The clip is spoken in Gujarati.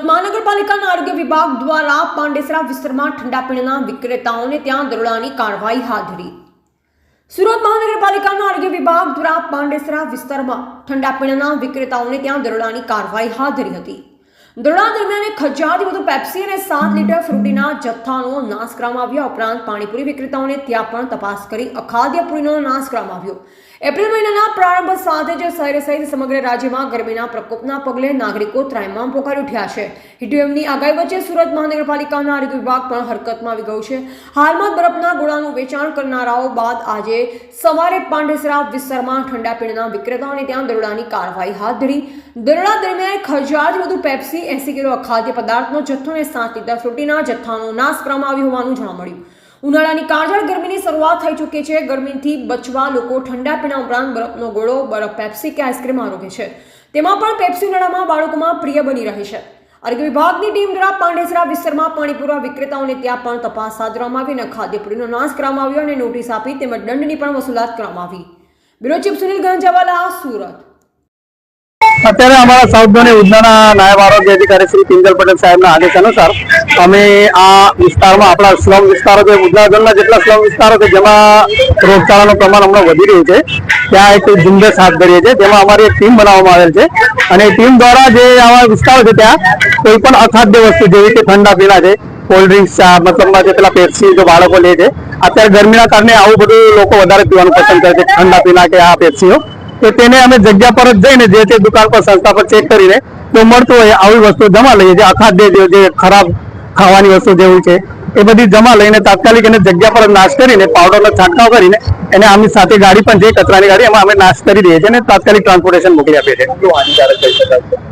મહાનગરપાલિકાના આરોગ્ય વિભાગ દ્વારા પાંડેસરા વિસ્તારમાં ઠંડા પીણાના વિક્રેતાઓને ત્યાં દરોડાની કાર્યવાહી હાથ ધરી. સુરત મહાનગરપાલિકાના આરોગ્ય વિભાગ દ્વારા પાંડેસરા વિસ્તારમાં ઠંડા પીણાના વિક્રેતાઓને ત્યાં દરોડાની કાર્યવાહી હાથ ધરી હતી. દરોડા દરમિયાન એક હજારથી વધુ પેપ્સી અને સાત લીટર ફ્રૂટીના જથ્થાનો નાશ કરવામાં આવ્યો. ઉપરાંત પાણીપુરી વિક્રેતાઓને ત્યાં પણ તપાસ કરી અખાદ્ય નાશ કરવામાં આવ્યો. એપ્રિલ મહિનાના પ્રારંભ સાથે જ શહેર સહિત સમગ્ર રાજ્યમાં ગરમીના પ્રકોપના પગલે નાગરિકો ત્રાહિમામ પોકારી ઉઠ્યા છે. હીટવેવની આગાહી વચ્ચે સુરત મહાનગરપાલિકાના આરોગ્ય વિભાગ પણ હરકતમાં આવી ગયું છે. હાલમાં બરફના ગોળાનું વેચાણ કરનારાઓ બાદ આજે સવારે પાંડેસરા વિસ્તારમાં ઠંડા પીણાના વિક્રેતાઓને ત્યાં દરોડાની કાર્યવાહી હાથ ધરી. દરોડા દરમિયાન એક હજારથી વધુ પેપ્સી એસી કિલો અખાદ્ય પદાર્થનો જથ્થો અને સાત લીટર ફ્રૂટીના જથ્થાનો નાશ કરવામાં આવ્યો હોવાનું જાણવા મળ્યું. ઉનાળાની કાળઝાળ ગરમીની શરૂઆત થઈ ચૂકી છે. ગરમીથી બચવા લોકો ઠંડા પીણા ઉપરાંત બરફનો ગોળો, બરફ પેપ્સી કે આઈસ્ક્રીમ આરોગે છે. તેમાં પણ પેપ્સી ઉનાળામાં બાળકોમાં પ્રિય બની રહે છે. આરોગ્ય વિભાગની ટીમ દ્વારા પાંડેસરા વિસ્તારમાં પાણી પૂરવા વિક્રેતાઓને ત્યાં પણ તપાસ હાથ ધરવામાં આવી અને ખાદ્યપુરીનો નાશ કરવામાં આવ્યો અને નોટિસ આપી તેમજ દંડની પણ વસૂલાત કરવામાં આવી. Bureau chief Sunil Ganjawala Surat. અત્યારે અમારા સાઉથ ધોની ઉધનાના નાયબ આરોગ્ય અધિકારી શ્રી પિંગલ પટેલ સાહેબના આદેશ અનુસાર અમે આ વિસ્તારમાં, આપણા સ્લમ વિસ્તારો છે ઉધના જેટલા સ્લમ વિસ્તારો છે, જેમાં રોગચાળાનું પ્રમાણ હમણાં વધી રહ્યું છે, ત્યાં એક ઝુંબેશ હાથ ધરીએ છીએ, જેમાં અમારી એક ટીમ બનાવવામાં આવેલ છે. અને ટીમ દ્વારા જે આવા વિસ્તારો છે ત્યાં કોઈ પણ અખાદ્ય વસ્તુ, જેવી કે ઠંડા પીણા છે, કોલ્ડ ડ્રિંક્સ ચા મતલબમાં જે પેલા પેપ્સી જો બાળકો લે છે, અત્યારે ગરમીના કારણે આવું બધું લોકો વધારે પીવાનું પસંદ કરે છે, ઠંડા પીણા કે આ પેપ્સીઓ. તો તેને અમે જગ્યા પર જ જઈને જે તે દુકાન પર સંસ્થા પર ચેક કરીને તો મળતું હોય આવી વસ્તુ જમા લઈએ જે અખાદ્ય જે ખરાબ ખાવાની વસ્તુ જેવું છે, એ બધી જમા લઈને તાત્કાલિક એને જગ્યા પર નાશ કરીને પાવડરનો છાંટકાવ કરીને એને આમની સાથે ગાડી પણ જે કચરાની ગાડી એમાં અમે નાશ કરી દઈએ છીએ અને તાત્કાલિક ટ્રાન્સપોર્ટેશન મોકલી આપીએ છીએ.